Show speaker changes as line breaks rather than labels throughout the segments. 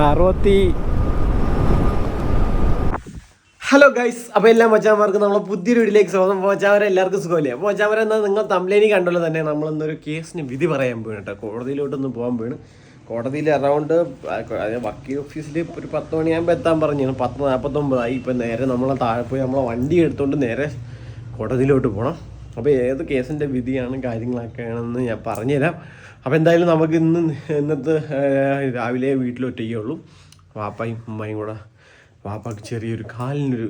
അറുപത്തി hello guys അപ്പോൾ എല്ലാ മച്ചാന്മാർക്കും നമ്മളെ പുതിയൊരു വീഡിയോയിലേക്ക് സ്വാഗതം. മച്ചാവരെ എല്ലാവർക്കും സുഖമല്ലേ? അപ്പോൾ എന്നാൽ നിങ്ങൾ തമ്പ്ലേനി കണ്ടല്ലോ തന്നെ നമ്മൾ ഇന്നൊരു കേസിന് വിധി പറയാൻ പോയി കേട്ടോ. കോടതിയിലോട്ടൊന്ന് പോകാൻ വീണ് കോടതിയിൽ അറൗണ്ട് വക്കീൽ ഓഫീസിൽ ഒരു പത്ത് മണിയാകുമ്പോൾ എത്താൻ പറഞ്ഞു. പത്ത് നാൽപ്പത്തൊമ്പതായി ഇപ്പം നേരെ നമ്മളെ താഴെ പോയി നമ്മളെ വണ്ടി എടുത്തുകൊണ്ട് നേരെ കോടതിയിലോട്ട് പോകണം അപ്പോൾ ഏത് കേസിന്റെ വിധിയാണ് കാര്യങ്ങളൊക്കെയാണെന്ന് ഞാൻ പറഞ്ഞുതരാം. അപ്പോൾ എന്തായാലും നമുക്ക് ഇന്ന് ഇന്നത്തെ രാവിലെ വീട്ടിൽ ഉള്ളൂ. വാപ്പയും ഉമ്മയും കൂടെ വാപ്പാക്ക് ചെറിയൊരു കാലിനൊരു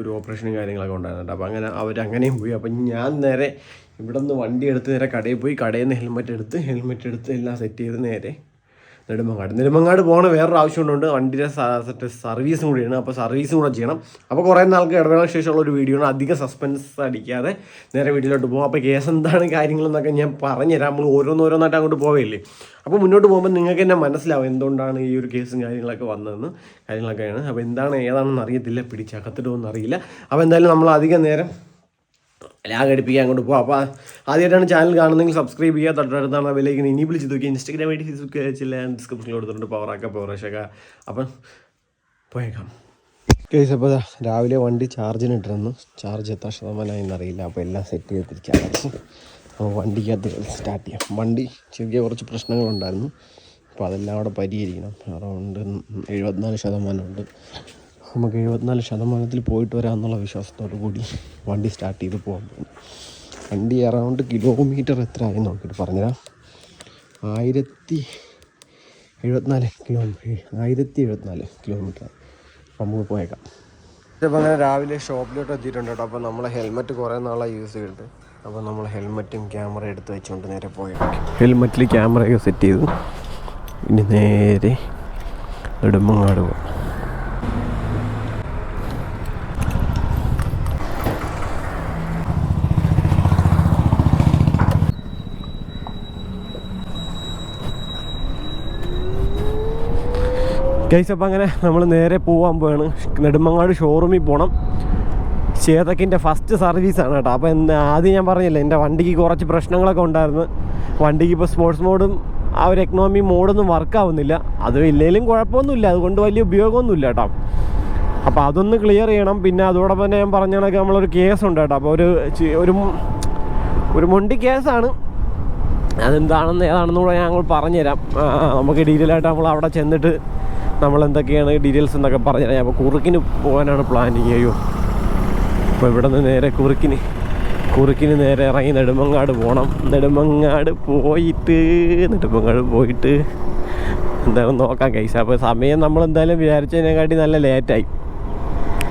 ഒരു ഓപ്പറേഷനും കാര്യങ്ങളൊക്കെ ഉണ്ടായിരുന്നു അപ്പോൾ അങ്ങനെ അവരങ്ങനെയും പോയി. അപ്പം ഞാൻ നേരെ ഇവിടെ നിന്ന് വണ്ടി എടുത്ത് നേരെ കടയിൽ പോയി കടയിൽ നിന്ന് ഹെൽമെറ്റ് എടുത്ത് ഹെൽമെറ്റ് എടുത്ത് എല്ലാം സെറ്റ് ചെയ്ത് നേരെ നെടുമങ്ങാട്. നെടുമങ്ങാട് പോകണ വേറൊരു ആവശ്യമുണ്ട്. വണ്ടിയുടെ സർവീസും കൂടിയാണ്. അപ്പോൾ സർവീസും കൂടെ ചെയ്യണം. അപ്പോൾ കുറേ നാൾക്ക് ഇടവേള ശേഷമുള്ള ഒരു വീഡിയോ ആണ്. അധികം സസ്പെൻസ് അടിക്കാതെ നേരെ വീട്ടിലോട്ട് പോകും. അപ്പോൾ കേസ് എന്താണ് കാര്യങ്ങളെന്നൊക്കെ ഞാൻ പറഞ്ഞുതരാം. നമ്മൾ ഓരോന്നോരോന്നായിട്ട് അങ്ങോട്ട് പോവുകയില്ലേ അപ്പോൾ മുന്നോട്ട് പോകുമ്പോൾ നിങ്ങൾക്ക് തന്നെ മനസ്സിലാവും എന്തുകൊണ്ടാണ് ഈ ഒരു കേസും കാര്യങ്ങളൊക്കെ വന്നതെന്ന് കാര്യങ്ങളൊക്കെയാണ്. അപ്പോൾ എന്താണ് ഏതാണെന്ന് അറിയത്തില്ല. പിടിച്ചകത്തിടുമെന്ന് അറിയില്ല. അപ്പോൾ എന്തായാലും നമ്മൾ അധികം നേരം ലാഗ് അടിപ്പിക്കാൻ അങ്ങോട്ട് പോകാം അപ്പോൾ ആദ്യമായിട്ടാണ് ചാനൽ കാണുന്നെങ്കിൽ സബ്സ്ക്രൈബ് ചെയ്യുക തൊട്ടടുത്താണ് വിലയ്ക്ക് ഇനി വിളിച്ച് നോക്കി. ഇൻസ്റ്റാഗ്രാം ഡി ഫേസ്ബുക്ക് ചില ഡിസ്ക്രിപ്ഷനിൽ കൊടുത്തിട്ടുണ്ട്. പവറാക്ക പവറേഷക്ക അപ്പം പോയേക്കാം. കേസ് അപ്പോൾ രാവിലെ വണ്ടി ചാർജിന് ഇട്ടിരുന്നു. ചാർജ് എത്ര ശതമാനമായി എന്നറിയില്ല അപ്പോൾ എല്ലാം സെറ്റ് ചെയ്ത് ചാർജ് അപ്പോൾ വണ്ടിക്കകത്ത് സ്റ്റാർട്ട് ചെയ്യാം. വണ്ടി ചെറിയ കുറച്ച് പ്രശ്നങ്ങളുണ്ടായിരുന്നു. അപ്പോൾ അതെല്ലാം അവിടെ പരിഹരിക്കണം. അറൗണ്ട് എഴുപത്തിനാല് ശതമാനമുണ്ട്. നമുക്ക് എഴുപത്തിനാല് ശതമാനത്തിൽ പോയിട്ട് വരാമെന്നുള്ള വിശ്വാസത്തോടു കൂടി വണ്ടി സ്റ്റാർട്ട് ചെയ്ത് പോകാൻ പോകും വണ്ടി അറൗണ്ട് കിലോമീറ്റർ എത്ര ആയി നോക്കിയിട്ട് പറഞ്ഞുതരാം. ആയിരത്തി എഴുപത്തിനാല് കിലോമീറ്റർ ആയിരത്തി എഴുപത്തിനാല് കിലോമീറ്റർ അപ്പം നമുക്ക് പോയേക്കാം. ഇപ്പം അങ്ങനെ രാവിലെ ഷോപ്പിലോട്ട് എത്തിയിട്ടുണ്ട് കേട്ടോ. അപ്പോൾ നമ്മൾ ഹെൽമെറ്റ് കുറേ നാളായി യൂസ് ചെയ്തിട്ട് അപ്പോൾ നമ്മൾ ഹെൽമെറ്റും ക്യാമറ എടുത്ത് വെച്ചുകൊണ്ട് നേരെ പോയേക്കാം. ഹെൽമെറ്റിൽ ക്യാമറയൊക്കെ സെറ്റ് ചെയ്തു. ഇനി നേരെ നെടുമ്പങ്ങാട് പോകാം ഗൈസ് അപ്പം അങ്ങനെ നമ്മൾ നേരെ പോകാൻ പോവാണ്. നെടുമങ്ങാട് ഷോറൂമിൽ പോകണം ചേതക്കിന്റെ ഫസ്റ്റ് സർവീസാണ് കേട്ടോ. അപ്പോൾ എന്താ ആദ്യം ഞാൻ പറഞ്ഞില്ല എന്റെ വണ്ടിക്ക് കുറച്ച് പ്രശ്നങ്ങളൊക്കെ ഉണ്ടായിരുന്നു. വണ്ടിക്ക് ഇപ്പോൾ സ്പോർട്സ് മോഡും ആ ഒരു എക്കണോമി മോഡൊന്നും വർക്കാവുന്നില്ല അത് ഇല്ലെങ്കിലും കുഴപ്പമൊന്നുമില്ല. അതുകൊണ്ട് വലിയ ഉപയോഗമൊന്നുമില്ല കേട്ടോ. അപ്പോൾ അതൊന്ന് ക്ലിയർ ചെയ്യണം. പിന്നെ അതോടൊപ്പം തന്നെ ഞാൻ പറഞ്ഞ കണക്ക് നമ്മളൊരു കേസുണ്ട് കേട്ടോ. അപ്പോൾ ഒരു ഒരു ഒരു മുണ്ടി കേസാണ് അതെന്താണെന്ന് ഏതാണെന്നുകൂടെ ഞാൻ അങ്ങോട്ട് പറഞ്ഞുതരാം. നമുക്ക് ഡീറ്റെയിൽ ആയിട്ട് നമ്മൾ അവിടെ ചെന്നിട്ട് നമ്മൾ എന്തൊക്കെയാണ് ഡീറ്റെയിൽസ് എന്നൊക്കെ പറഞ്ഞുതരാം. അപ്പോൾ കുറുക്കിന് പോകാനാണ് പ്ലാനിങ് അയ്യോ. അപ്പോൾ ഇവിടെ നിന്ന് നേരെ കുറുക്കിന് കുറുക്കിന് നേരെ ഇറങ്ങി നെടുമങ്ങാട് പോകണം നെടുമങ്ങാട് പോയിട്ട് നെടുമങ്ങാട് പോയിട്ട് എന്തായാലും നോക്കാം കൈസ അപ്പോൾ സമയം നമ്മൾ എന്തായാലും വിചാരിച്ചതിനെക്കാട്ടി നല്ല ലേറ്റായി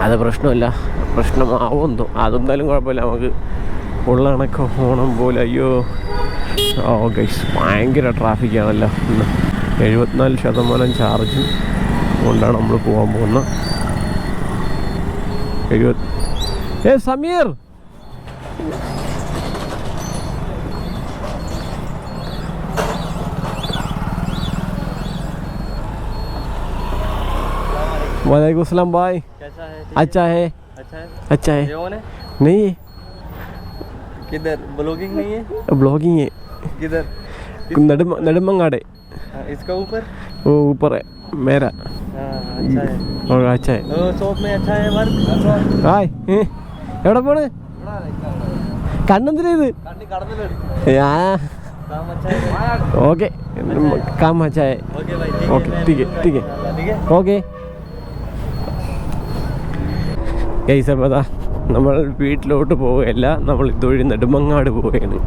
അത് പ്രശ്നമില്ല. പ്രശ്നമാവുമെന്നോ അതെന്തായാലും കുഴപ്പമില്ല. നമുക്ക് ഉള്ള കണക്ക് ഓണം പോലെ. അയ്യോ. ഓ ഗൈസ് ഭയങ്കര ട്രാഫിക്കാണല്ലോ എഴുപത്തിനാല് ശതമാനം ചാർജ് കൊണ്ടാണ് നമ്മൾ പോകാൻ പോകുന്നത് എഴുപത് ഏ സമീർ वालेकुम सलाम भाई
कैसा है
अच्छा है
अच्छा है
अच्छा है
ये कौन है
नहीं है
किधर ब्लॉगिंग नहीं है
ब्लॉगिंग है
किधर
നെടുമ നെടുമങ്ങാട്
हाँ, इसका ऊपर
वो ऊपर है मेरा
हाँ, अच्छा है
और अच्छा है
ओ, शॉप में अच्छा है वर्क
ഹായ് ഏ, എവിടെ പോണ് കണ്ണെന്തിനാ ഇത്
കണ്ണി കടന്നില്ല
ആ
काम अच्छा है
ഓക്കെ കാം അച്ചായ
ओके भाई ठीक
ओके,
है
ठीक है, ठीक है।
ठीक है
ഓക്കെ ഗൈസ് അപ്പോൾ അതാ നമ്മൾ വീട്ടിലോട്ട് പോവുകയല്ല നമ്മൾ ഇതുവഴി നെടുമങ്ങാട് പോവുകയാണ്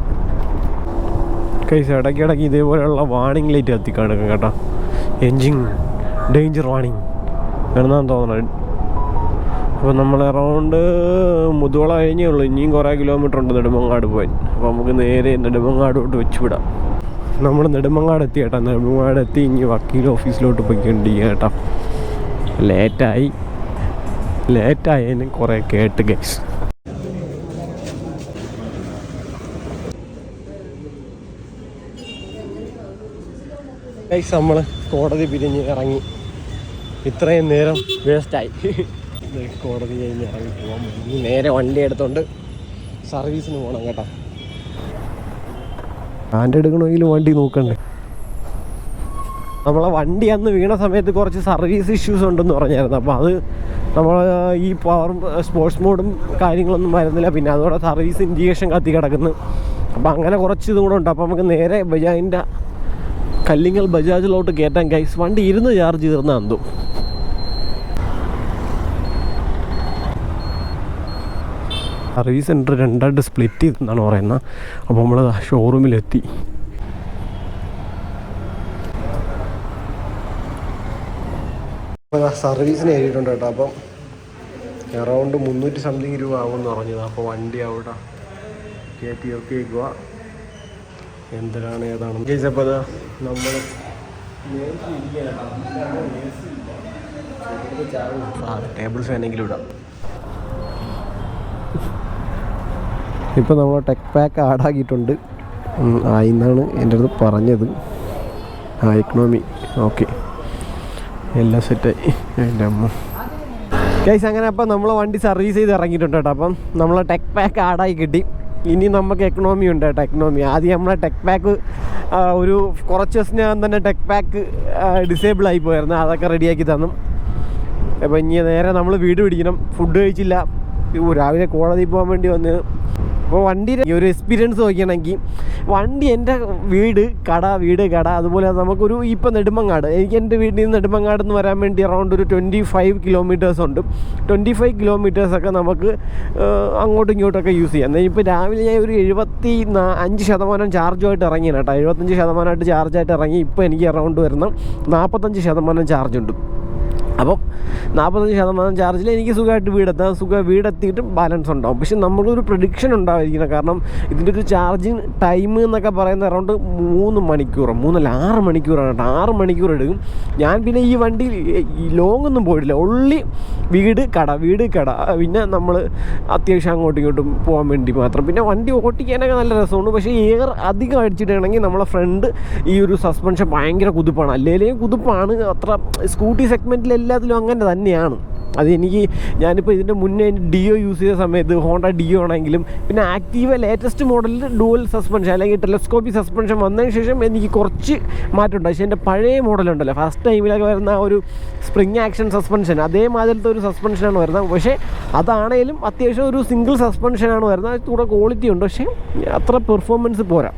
ഗൈസ് ഇടയ്ക്കിടയ്ക്ക് ഇതേപോലെയുള്ള വാണിംഗ് ലൈറ്റ് കത്തിക്കാണും കേട്ടോ എൻജിൻ ഡേഞ്ചർ വാണിംഗ് എന്നാന്ന് തോന്നുന്നത് അപ്പോൾ നമ്മൾ അറൗണ്ട് മുതുവള കഴിഞ്ഞേ ഉള്ളൂ. ഇനിയും കുറേ കിലോമീറ്റർ ഉണ്ട് നെടുമങ്ങാട് പോയി അപ്പോൾ നമുക്ക് നേരെ നെടുമങ്ങാടോട്ട് വെച്ച് വിടാം നമ്മൾ നെടുമങ്ങാട് എത്തി കേട്ടോ. നെടുമങ്ങാട് എത്തി. ഇനി വക്കീൽ ഓഫീസിലോട്ട് പോയിക്കൊണ്ടിരിക്കുക കേട്ടോ. ലേറ്റായി. ലേറ്റായതിന് കുറേ കേട്ട് ഗൈസ് ഗൈസ് നമ്മൾ കോടതി പിരിഞ്ഞ് ഇറങ്ങി. ഇത്രയും നേരം വേസ്റ്റായി കോടതി കഴിഞ്ഞ് ഇറങ്ങി പോകാൻ. ഇനി നേരെ വണ്ടി എടുത്തോണ്ട് സർവീസിന് പോകണം കേട്ടോ. സ്റ്റാൻഡ് എടുക്കണമെങ്കിൽ വണ്ടി നോക്കണ്ടേ. നമ്മളെ വണ്ടി അന്ന് വീണ സമയത്ത് കുറച്ച് സർവീസ് ഇഷ്യൂസ് ഉണ്ടെന്ന് പറഞ്ഞായിരുന്നു. അപ്പോൾ അത് നമ്മൾ ഈ പവർ സ്പോർട്സ് മോഡും കാര്യങ്ങളൊന്നും വരുന്നില്ല. പിന്നെ അതോടെ സർവീസ് ഇൻഡിക്കേഷൻ കത്തി കിടക്കുന്നു. അപ്പോൾ അങ്ങനെ കുറച്ച് ഇതും കൂടെ ഉണ്ട്. അപ്പോൾ നമുക്ക് നേരെ ബജാജിന്റെ കല്ലിങ്ങൽ ബജാജിലോട്ട് കയറ്റാൻ കൈസ് വണ്ടി ഇരുന്ന് ചാർജ് തീർന്ന സർവീസ് സെന്റർ രണ്ടായിട്ട് സ്പ്ലിറ്റ് ചെയ്തെന്നാണ് പറയുന്നത്. അപ്പോൾ നമ്മൾ ഷോറൂമിലെത്തി സർവീസിന് എഴുതിയിട്ടുണ്ട് കേട്ടോ. അപ്പം അറൗണ്ട് മുന്നൂറ്റി സംതിങ് രൂപ ആകുമെന്ന് പറഞ്ഞത്. അപ്പോൾ വണ്ടി അവിടെ കയറ്റി ഇറക്കിയേക്കുക എന്തിനാണ് ഏതാണ്? കേസ് അപ്പോൾ അത് നമ്മൾ ടേബിൾ ഫാനെങ്കിലും ഇടാം. ഇപ്പോൾ നമ്മൾ ടെക് പാക്ക് ആഡാക്കിയിട്ടുണ്ട് ആയിന്നാണ് എന്റെ അടുത്ത് പറഞ്ഞത്. ആ എക്കണോമി ഓക്കെ എല്ലാം സെറ്റായി എന്റെ അമ്മ. കേസ് അങ്ങനെ അപ്പം നമ്മൾ വണ്ടി സർവീസ് ചെയ്ത് ഇറങ്ങിയിട്ടുണ്ട് കേട്ടോ. അപ്പം നമ്മൾ ടെക് പാക്ക് ആഡായി കിട്ടി. ഇനി നമുക്ക് എക്കണോമി ഉണ്ട് കേട്ടോ എക്കണോമി ആദ്യം നമ്മളെ ടെക് പാക്ക് ഒരു കുറച്ച് ദിവസത്തിനകം തന്നെ ടെക് പാക്ക് ഡിസേബിൾ ആയി പോയിരുന്നു അതൊക്കെ റെഡിയാക്കി തന്നു. അപ്പോൾ ഇനി നേരെ നമ്മൾ വീട് പിടിക്കണം. ഫുഡ് കഴിച്ചില്ല. രാവിലെ കോടതി പോകാൻ വേണ്ടി വന്ന്. അപ്പോൾ വണ്ടിയുടെ ഈ ഒരു എക്സ്പീരിയൻസ് നോക്കുകയാണെങ്കിൽ വണ്ടി എന്റെ വീട് കട വീട് കട അതുപോലെ നമുക്കൊരു ഇപ്പം നെടുമങ്ങാട്. എനിക്ക് എന്റെ വീട്ടിൽ നിന്ന് നെടുമങ്ങാട് എന്ന് വരാൻ വേണ്ടി അറൗണ്ട് ഒരു ട്വന്റി ഫൈവ് കിലോമീറ്റേഴ്സ് ഉണ്ട്. ട്വന്റി ഫൈവ് കിലോമീറ്റേഴ്സൊക്കെ നമുക്ക് അങ്ങോട്ടും ഇങ്ങോട്ടൊക്കെ യൂസ് ചെയ്യാം. ഇപ്പോൾ രാവിലെ ഞാൻ ഒരു എഴുപത്തി അഞ്ച് ശതമാനം ചാർജുമായിട്ട് ഇറങ്ങിയാണ് കേട്ടോ. എഴുപത്തഞ്ച് ശതമാനമായിട്ട് ചാർജായിട്ട് ഇറങ്ങി ഇപ്പോൾ എനിക്ക് അറൗണ്ട് വരുന്ന നാൽപ്പത്തഞ്ച് ശതമാനം ചാർജ് ഉണ്ട്. അപ്പം നാൽപ്പത്തഞ്ച് ശതമാനം ചാർജിൽ എനിക്ക് സുഖമായിട്ട് വീടെത്താം. സുഖം വീടെത്തിയിട്ടും ബാലൻസ് ഉണ്ടാവും. പക്ഷെ നമ്മളൊരു പ്രഡിക്ഷൻ ഉണ്ടായിരിക്കണം കാരണം ഇതിന്റെ ഒരു ചാർജിങ് ടൈം എന്നൊക്കെ പറയുന്നത് അറൗണ്ട് മൂന്ന് മണിക്കൂർ മൂന്നല്ല ആറ് മണിക്കൂറാണ് കേട്ടോ. ആറ് മണിക്കൂർ എടുക്കും. ഞാൻ പിന്നെ ഈ വണ്ടി ലോങ് ഒന്നും പോയിട്ടില്ല. ഒള്ളി വീട് കട വീട് കട. പിന്നെ നമ്മൾ അത്യാവശ്യം അങ്ങോട്ടും ഇങ്ങോട്ടും പോകാൻ വേണ്ടി മാത്രം. പിന്നെ വണ്ടി ഓട്ടിക്കാനൊക്കെ നല്ല രസമുണ്ട്. പക്ഷേ എയർ അധികം അടിച്ചിട്ടാണെങ്കിൽ നമ്മളെ ഫ്രണ്ട് ഈ ഒരു സസ്പെൻഷൻ ഭയങ്കര കുതിപ്പാണ്. അല്ലെങ്കിലും കുതിപ്പാണ്. അത്ര സ്കൂട്ടി സെഗ്മെന്റിൽ എല്ലാത്തിലും അങ്ങനെ തന്നെയാണ്. അത് എനിക്ക് ഞാനിപ്പോൾ ഇതിന്റെ മുന്നേ ഡിയോ യൂസ് ചെയ്ത സമയത്ത് ഹോണ്ട ഡിയോ ആണെങ്കിലും പിന്നെ ആക്റ്റീവ ലേറ്റസ്റ്റ് മോഡലിൽ ഡുവൽ സസ്പെൻഷൻ അല്ലെങ്കിൽ ടെലസ്കോപ്പി സസ്പെൻഷൻ വന്നതിന് ശേഷം എനിക്ക് കുറച്ച് മാറ്റമുണ്ട്. പക്ഷേ എന്റെ പഴയ മോഡലുണ്ടല്ലോ ഫസ്റ്റ് ടൈമിലൊക്കെ വരുന്ന ഒരു സ്പ്രിങ് ആക്ഷൻ സസ്പെൻഷൻ അതേമാതിരത്തെ ഒരു സസ്പെൻഷനാണ് വരുന്നത്. പക്ഷേ അതാണേലും അത്യാവശ്യം ഒരു സിംഗിൾ സസ്പെൻഷനാണ് വരുന്നത്. കൂടെ ക്വാളിറ്റി ഉണ്ട്. പക്ഷേ അത്ര പെർഫോമൻസ് പോരാ.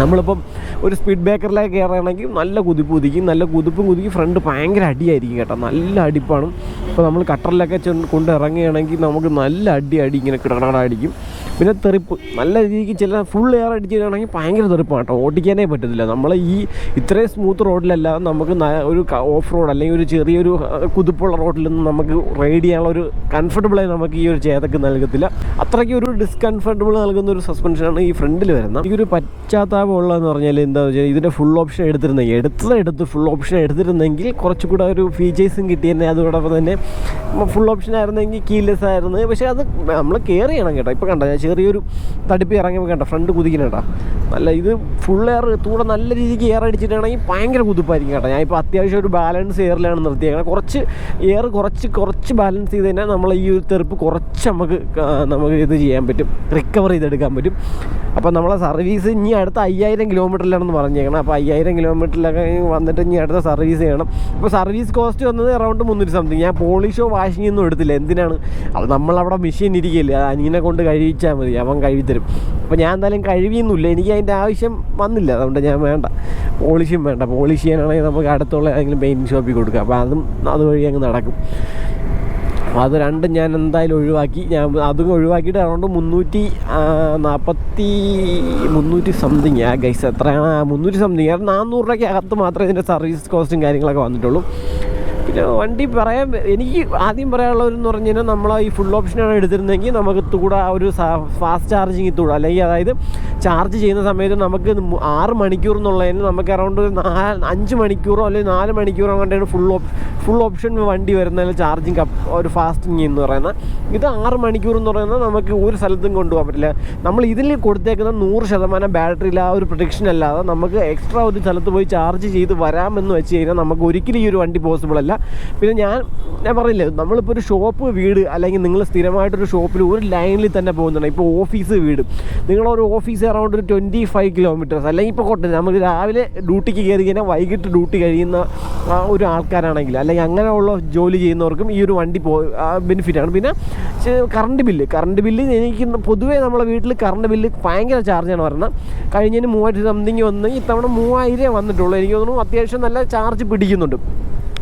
നമ്മളിപ്പം ഒരു സ്പീഡ് ബ്രേക്കറിലേക്ക് കയറുകയാണെങ്കിൽ നല്ല കുതിപ്പ് കുതിക്കും നല്ല കുതിപ്പും കുതിക്കും. ഫ്രണ്ട് ഭയങ്കര അടിയായിരിക്കും കേട്ടോ. നല്ല അടിപ്പാണ്. ഇപ്പോൾ നമ്മൾ കട്ടറിലൊക്കെ കൊണ്ട് ഇറങ്ങുകയാണെങ്കിൽ നമുക്ക് നല്ല അടി അടി ഇങ്ങനെ കിടകട അടിക്കും പിന്നെ തെറിപ്പ് നല്ല രീതിക്ക് ചില ഫുൾ എയർ അടിച്ചിട്ടാണെങ്കിൽ ഭയങ്കര തെറിപ്പാണ് കേട്ടോ. ഓടിക്കാനേ പറ്റത്തില്ല. നമ്മൾ ഈ ഇത്രയും സ്മൂത്ത് റോഡിലല്ല നമുക്ക് ഒരു ഓഫ് റോഡ് അല്ലെങ്കിൽ ഒരു ചെറിയൊരു കുതിപ്പുള്ള റോഡിലൊന്നും നമുക്ക് റൈഡ് ചെയ്യാനുള്ള ഒരു കംഫർട്ടബിളായി നമുക്ക് ഈ ഒരു ചേതക്ക് നൽകത്തില്ല. അത്രയ്ക്ക് ഒരു ഡിസ്കംഫർട്ടബിൾ നൽകുന്ന ഒരു സസ്പെൻഷനാണ് ഈ ഫ്രണ്ടിൽ വരുന്നത്. ഈ ഒരു പശ്ചാത്താപം ഉള്ളതെന്ന് പറഞ്ഞാൽ എന്താണെന്ന് വെച്ചാൽ ഇതിന്റെ ഫുൾ ഓപ്ഷൻ എടുത്തിരുന്നെങ്കിൽ എടുത്തത് എടുത്ത് ഫുൾ ഓപ്ഷൻ എടുത്തിരുന്നെങ്കിൽ കുറച്ചുകൂടെ ഒരു ഫീച്ചേഴ്സും കിട്ടിയെന്നെ അതോടൊപ്പം തന്നെ ഫുൾ ഓപ്ഷൻ ആയിരുന്നെങ്കിൽ കീലെസ് ആയിരുന്നു. പക്ഷേ അത് നമ്മൾ കെയർ ചെയ്യണം കേട്ടോ. ഇപ്പോൾ കണ്ട ഞാൻ ചെറിയൊരു തടുപ്പ് ഇറങ്ങിയപ്പോൾ കണ്ട ഫ്രണ്ട് കുതിക്കണേട്ടാ നല്ല ഇത് ഫുൾ എയർ തൂടെ നല്ല രീതിക്ക് എയർ അടിച്ചിട്ടാണെങ്കിൽ ഭയങ്കര കുതിപ്പായിരിക്കും കേട്ടോ. ഞാൻ ഇപ്പോൾ അത്യാവശ്യം ഒരു ബാലൻസ് എയറിലാണ് നിർത്തിയേക്കുന്നത് കുറച്ച് എയർ കുറച്ച് കുറച്ച് ബാലൻസ് ചെയ്ത് കഴിഞ്ഞാൽ നമ്മൾ ഈ ഒരു തെറുപ്പ് കുറച്ച് നമുക്ക് നമുക്ക് ഇത് ചെയ്യാൻ പറ്റും. റിക്കവർ ചെയ്തെടുക്കാൻ പറ്റും. അപ്പോൾ നമ്മളെ സർവീസ് ഇനി അടുത്ത അയ്യായിരം കിലോമീറ്ററിലാണെന്ന് പറഞ്ഞേക്കണം. അപ്പോൾ അയ്യായിരം കിലോമീറ്ററിലൊക്കെ വന്നിട്ട് ഇനി അടുത്ത സർവീസ് ചെയ്യണം. അപ്പോൾ സർവീസ് കോസ്റ്റ് വന്നത് അറൗണ്ട് മുന്നൂറ്റി സംതിങ് ഞാൻ പോളിഷോ വാഷിംഗ് ഒന്നും എടുത്തില്ല. എന്തിനാണ്? അത് നമ്മളവിടെ മെഷീൻ ഇരിക്കില്ല. അത് അനിയനെ കൊണ്ട് കഴിവിച്ചാൽ മതി. അവൻ കഴിവിത്തരും അപ്പോൾ ഞാൻ എന്തായാലും കഴിവിയൊന്നുമില്ല എനിക്ക് അതിന്റെ ആവശ്യം വന്നില്ല. അതുകൊണ്ട് ഞാൻ വേണ്ട. പോളിഷും വേണ്ട. പോളിഷ് ചെയ്യാനാണെങ്കിൽ നമുക്ക് അടുത്തുള്ള ഏതെങ്കിലും പെയിന്റ് ഷോപ്പിൽ കൊടുക്കുക അപ്പോൾ അതും അതുവഴി അങ്ങ് നടക്കും. അപ്പോൾ അത് രണ്ടും ഞാൻ എന്തായാലും ഒഴിവാക്കി. ഞാൻ അതും ഒഴിവാക്കിയിട്ട് അറൗണ്ട് മുന്നൂറ്റി നാൽപ്പത്തി മുന്നൂറ്റി സംതിങ്. ആ ഗൈസ് എത്രയാണ്? മുന്നൂറ്റി സംതിങ്. കാരണം നാനൂറ് രൂപയ്ക്ക് അകത്ത് മാത്രമേ ഇതിന്റെ സർവീസ് കോസ്റ്റും കാര്യങ്ങളൊക്കെ വന്നിട്ടുള്ളൂ. പിന്നെ വണ്ടി പറയാൻ എനിക്ക് ആദ്യം പറയാനുള്ളതെന്ന് പറഞ്ഞു കഴിഞ്ഞാൽ നമ്മൾ ഈ ഫുൾ ഓപ്ഷനാണ് എടുത്തിരുന്നെങ്കിൽ നമുക്ക് തൂടെ ഒരു ഫാസ്റ്റ് ചാർജിങ് തൂടെ അല്ലെങ്കിൽ അതായത് ചാർജ് ചെയ്യുന്ന സമയത്ത് നമുക്ക് ആറ് മണിക്കൂർ എന്നുള്ളതിന് നമുക്ക് അറൗണ്ട് നാല് അഞ്ച് മണിക്കൂറോ അല്ലെങ്കിൽ നാല് മണിക്കൂറോ അങ്ങോട്ടാണ് ഫുൾ ഓപ് ഫുൾ ഓപ്ഷൻ വണ്ടി വരുന്നതിൽ ചാർജിങ് കപ്പ് ഒരു ഫാസ്റ്റിങ് എന്ന് പറയുന്നത് ഇത് ആറ് മണിക്കൂർ എന്ന് പറയുന്നത് നമുക്ക് ഒരു സ്ഥലത്തും കൊണ്ടുപോകാൻ പറ്റില്ല. നമ്മൾ ഇതിൽ കൊടുത്തേക്കുന്ന നൂറ് ശതമാനം ബാറ്ററിയിൽ ആ ഒരു പ്രൊഡിക്ഷൻ അല്ലാതെ നമുക്ക് എക്സ്ട്രാ ഒരു സ്ഥലത്ത് പോയി ചാർജ് ചെയ്ത് വരാമെന്ന് വെച്ച് കഴിഞ്ഞാൽ നമുക്ക് ഒരിക്കലും ഈ ഒരു വണ്ടി പോസിബിൾ അല്ല. പിന്നെ ഞാൻ ഞാൻ പറഞ്ഞില്ലേ നമ്മളിപ്പോൾ ഒരു ഷോപ്പ് വീട് അല്ലെങ്കിൽ നിങ്ങൾ സ്ഥിരമായിട്ടൊരു ഷോപ്പിൽ ഒരു ലൈനിൽ തന്നെ പോകുന്നുണ്ട്. ഇപ്പോൾ ഓഫീസ് വീട്. നിങ്ങളൊരു ഓഫീസ് അറൗണ്ട് ഒരു ട്വന്റി ഫൈവ് കിലോമീറ്റേഴ്സ് അല്ലെങ്കിൽ ഇപ്പോൾ കോട്ടെ നമ്മൾ രാവിലെ ഡ്യൂട്ടിക്ക് കയറി കഴിഞ്ഞാൽ വൈകിട്ട് ഡ്യൂട്ടി കഴിയുന്ന ആ ഒരു ആൾക്കാരാണെങ്കിൽ അല്ലെങ്കിൽ അങ്ങനെയുള്ള ജോലി ചെയ്യുന്നവർക്കും ഈ ഒരു വണ്ടി പോ ബെനിഫിറ്റാണ് പിന്നെ കറണ്ട് ബില്ല് കറണ്ട് ബില്ല് എനിക്ക് പൊതുവേ നമ്മളെ വീട്ടിൽ കറണ്ട് ബില്ല് ഭയങ്കര ചാർജാണ് പറഞ്ഞത് കഴിഞ്ഞതിന് മൂവായിരത്തി സംതിങ് വന്ന് ഇത്തവണ മൂവായിരമേ വന്നിട്ടുള്ളൂ. എനിക്ക് തോന്നുന്നു അത്യാവശ്യം നല്ല ചാർജ് പിടിക്കുന്നുണ്ട്.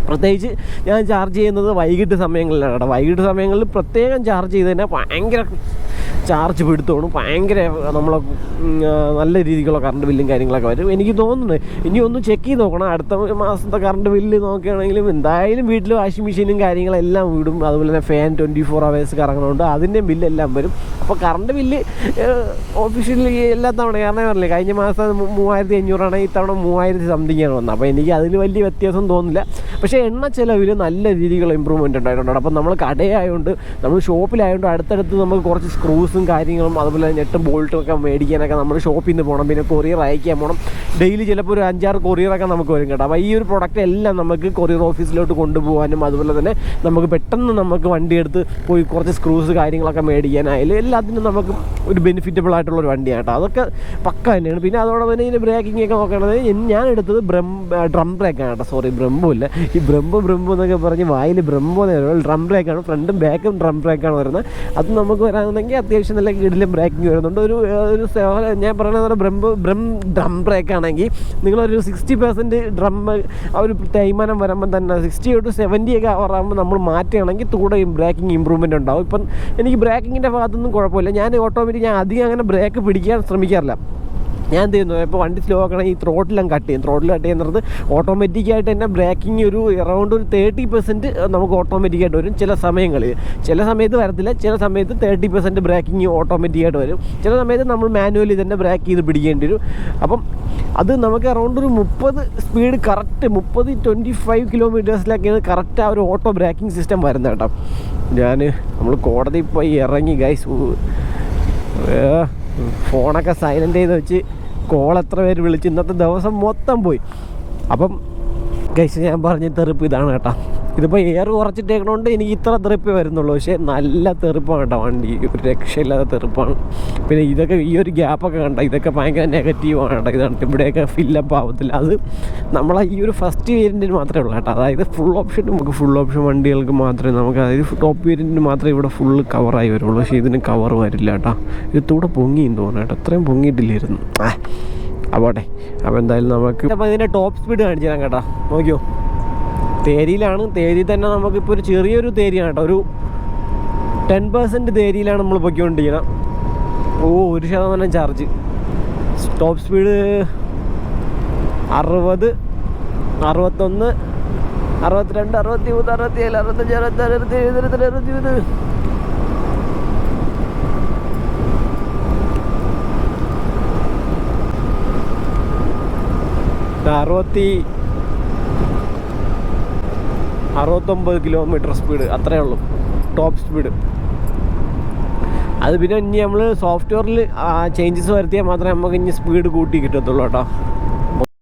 പ്രത്യേകിച്ച് ഞാൻ ചാർജ് ചെയ്യുന്നത് വൈകിട്ട് സമയങ്ങളിലാണ് കേട്ടോ. വൈകിട്ട് സമയങ്ങളിൽ പ്രത്യേകം ചാർജ് ചെയ്ത് തന്നെ ഭയങ്കര ചാർജ് പിടുത്തോണം ഭയങ്കര നമ്മളെ നല്ല രീതിക്കുള്ള കറണ്ട് ബില്ലും കാര്യങ്ങളൊക്കെ വരും. എനിക്ക് തോന്നുന്നു ഇനി ഒന്ന് ചെക്ക് ചെയ്ത് നോക്കണം. അടുത്ത മാസത്തെ കറണ്ട് ബില്ല് നോക്കുകയാണെങ്കിലും എന്തായാലും വീട്ടിൽ വാഷിംഗ് മെഷീനും കാര്യങ്ങളെല്ലാം വിടും. അതുപോലെ തന്നെ ഫാൻ ട്വന്റി ഫോർ അവേഴ്സ് കറങ്ങുന്നുണ്ട് അതിന്റെ ബില്ലെല്ലാം വരും അപ്പോൾ കറണ്ട് ബില്ല് ഓഫീഷ്യലി എല്ലാ തവണ കാരണം പറഞ്ഞില്ലേ കഴിഞ്ഞ മാസം മൂവായിരത്തി അഞ്ഞൂറാണ് ഇത്തവണ മൂവായിരത്തി സംതിങ് ആണ് വന്നത്. അപ്പോൾ എനിക്ക് അതിൽ വലിയ വ്യത്യാസം തോന്നുന്നില്ല. പക്ഷേ എണ്ണ ചിലവിൽ നല്ല രീതിയിലുള്ള ഇമ്പ്രൂവ്മെന്റ് ഉണ്ടായിട്ടുണ്ട്. അപ്പോൾ നമ്മൾ കടയായതുകൊണ്ട് നമ്മൾ ഷോപ്പിലായതുകൊണ്ട് അടുത്തടുത്ത് നമുക്ക് കുറച്ച് സ്ക്രൂസും കാര്യങ്ങളും അതുപോലെ നെട്ടും ബോൾട്ടും ഒക്കെ മേടിക്കാനൊക്കെ നമ്മൾ ഷോപ്പിൽ നിന്ന് പോകണം പിന്നെ കൊറിയർ അയക്കാൻ പോകണം ഡെയിലി ചിലപ്പോൾ ഒരു അഞ്ചാറ് കൊറിയറൊക്കെ നമുക്ക് വരും കേട്ടോ. അപ്പോൾ ഈ ഒരു പ്രൊഡക്റ്റ് എല്ലാം നമുക്ക് കൊറിയർ ഓഫീസിലോട്ട് കൊണ്ടുപോകാനും അതുപോലെ തന്നെ നമുക്ക് പെട്ടെന്ന് നമുക്ക് വണ്ടി എടുത്ത് പോയി കുറച്ച് സ്ക്രൂസ് കാര്യങ്ങളൊക്കെ മേടിക്കാനായാലും എല്ലാത്തിനും നമുക്ക് ഒരു ബെനിഫിറ്റബിൾ ആയിട്ടുള്ള ഒരു വണ്ടിയാണ് കേട്ടോ. അതൊക്കെ പക്ക തന്നെയാണ്. പിന്നെ അതോടൊപ്പം തന്നെ ഇതിന്റെ ബ്രേക്കിംഗ് ഒക്കെ നോക്കണത് ഞാൻ എടുത്തത് ബ്രം ഡ്രം ബ്രേക്കാണ് കേട്ടോ. സോറി ബ്രംബോ ഇല്ല ഈ ബ്രംബോ ബ്രംബോ എന്നൊക്കെ പറഞ്ഞ് വായിൽ ബ്രംബോ എന്ന് ഡ്രം ബ്രേക്കാണ് ഫ്രണ്ടും ബാക്കും ഡ്രം ബ്രേക്കാണ് വരുന്നത്. അത് നമുക്ക് വരാമെന്നുണ്ടെങ്കിൽ അത്യാവശ്യം നല്ല കിടിലും ബ്രേക്കിംഗ് വരുന്നുണ്ട്. ഒരു ഒരു ഞാൻ പറയുന്നത് ബ്രംബോ ബ്രം ഡ്രം ബ്രേക്ക് ആണെങ്കിൽ നിങ്ങളൊരു സിക്സ്റ്റി പെർസെന്റ് ഡ്രം ആ ഒരു തേയ്മാനം വരുമ്പോൾ തന്നെ സിക്സ്റ്റി ടു സെവന്റി ഒക്കെ ആകുമ്പോൾ നമ്മൾ മാറ്റുകയാണെങ്കിൽ കൂടെ ബ്രേക്കിംഗ് ഇമ്പ്രൂവ്മെന്റ് ഉണ്ടാവും. ഇപ്പം എനിക്ക് ബ്രേക്കിങ്ങിന്റെ ഭാഗത്തൊന്നും കുഴപ്പമില്ല. ഞാൻ ഓട്ടോമാറ്റിക് ഞാൻ അധികം അങ്ങനെ ബ്രേക്ക് പിടിക്കാൻ ശ്രമിക്കാറില്ല. ഞാൻ എന്ത് ചെയ്യുന്നു? ഇപ്പോൾ വണ്ടി സ്ലോ ആക്കണമെങ്കിൽ ഈ ത്രോട്ടിലും കട്ട് ചെയ്യും. ത്രോട്ടിൽ കട്ട് ചെയ്യുന്നത് ഓട്ടോമാറ്റിക്കായിട്ട് തന്നെ ബ്രേക്കിംഗ് ഒരു എറൗണ്ട് ഒരു തേർട്ടി പെർസെന്റ് നമുക്ക് ഓട്ടോമാറ്റിക്കായിട്ട് വരും ചില സമയങ്ങളിൽ. ചില സമയത്ത് വരത്തില്ല ചില സമയത്ത് തേർട്ടി പെർസെന്റ് ബ്രേക്കിംഗ് ഓട്ടോമാറ്റിക്കായിട്ട് വരും. ചില സമയത്ത് നമ്മൾ മാനുവലി തന്നെ ബ്രേക്ക് ചെയ്ത് പിടിക്കേണ്ടി വരും. അപ്പം അത് നമുക്ക് അറൗണ്ട് ഒരു മുപ്പത് സ്പീഡ് കറക്റ്റ് മുപ്പത് ട്വന്റി ഫൈവ് കിലോമീറ്റേഴ്സിലൊക്കെയാണ് കറക്റ്റ് ആ ഒരു ഓട്ടോ ബ്രേക്കിംഗ് സിസ്റ്റം വരുന്നത് കേട്ടോ. ഞാൻ നമ്മൾ കോടതി പോയി ഇറങ്ങി ഗൈസ് ഫോണൊക്കെ സൈലന്റ് ചെയ്ത് വെച്ച് കോൾ എത്ര പേര് വിളിച്ച് ഇന്നത്തെ ദിവസം മൊത്തം പോയി. അപ്പം ഗൈസ് ഞാൻ പറഞ്ഞ തെറുപ്പ് ഇതാണ് കേട്ടോ. ഇതിപ്പോൾ എയർ കുറച്ചിട്ടേക്കണോണ്ട് എനിക്ക് ഇത്ര തെറിപ്പ് വരുന്നുള്ളൂ. പക്ഷേ നല്ല തെറുപ്പാണ് കേട്ടോ വണ്ടി. ഒരു രക്ഷയില്ലാത്ത തെറുപ്പാണ്. പിന്നെ ഇതൊക്കെ ഈ ഒരു ഗ്യാപ്പൊക്കെ കണ്ട? ഇതൊക്കെ ഭയങ്കര നെഗറ്റീവാണ് കേട്ടോ. ഇതാണ് ഇവിടെയൊക്കെ ഫില്ലപ്പ് ആവത്തില്ല. അത് നമ്മളെ ഈ ഒരു ഫസ്റ്റ് വേരിയന്റിന് മാത്രമേ ഉള്ളൂ കേട്ടോ. അതായത് ഫുൾ ഓപ്ഷൻ നമുക്ക് ഫുൾ ഓപ്ഷൻ വണ്ടികൾക്ക് മാത്രമേ നമുക്ക് അതായത് ടോപ്പ് വേരിയന്റിന് മാത്രമേ ഇവിടെ ഫുള്ള് കവറായി വരുള്ളൂ. പക്ഷേ ഇതിന് കവർ വരില്ല കേട്ടോ. ഇത് തൂടെ പൊങ്ങിയെന്ന് തോന്നുന്നു കേട്ടോ. അത്രയും പൊങ്ങിയിട്ടില്ലായിരുന്നു. അപ്പോട്ടെ അപ്പോൾ എന്തായാലും നമുക്ക് അപ്പോൾ ഇതിന്റെ ടോപ്പ് സ്പീഡ് കാണിച്ചു തരാം കേട്ടോ. നോക്കിയോ? തേരിയിലാണ്. തേരി തന്നെ നമുക്കിപ്പോൾ ഒരു ചെറിയൊരു തേരിയാണ് കേട്ടോ. ഒരു ടെൻ പെർസെന്റ് തേരിയിലാണ് നമ്മൾ പൊയ്ക്കൊണ്ടിരിക്കുന്നത് ഓ ഒരു ശതമാനം ചാർജ്. ടോപ്പ് സ്പീഡ് അറുപത് അറുപത്തൊന്ന് അറുപത്തിരണ്ട് അറുപത്തി മൂന്ന് അറുപത്തി ഏഴ് അറുപത്തഞ്ച് അറുപത്തി അറുപത്തി ഏഴ് അറുപത്തി അറുപത്തി മൂന്ന് അറുപത്തി അറുപത്തൊമ്പത് കിലോമീറ്റർ സ്പീഡ് അത്രയേ ഉള്ളൂ. ടോപ്പ് സ്പീഡ് അത് പിന്നെ ഇനി നമ്മൾ സോഫ്റ്റ്വെയറിൽ ചേഞ്ചസ് വരുത്തിയാൽ മാത്രമേ നമുക്ക് ഇനി സ്പീഡ് കൂട്ടി കിട്ടത്തുള്ളൂ കേട്ടോ.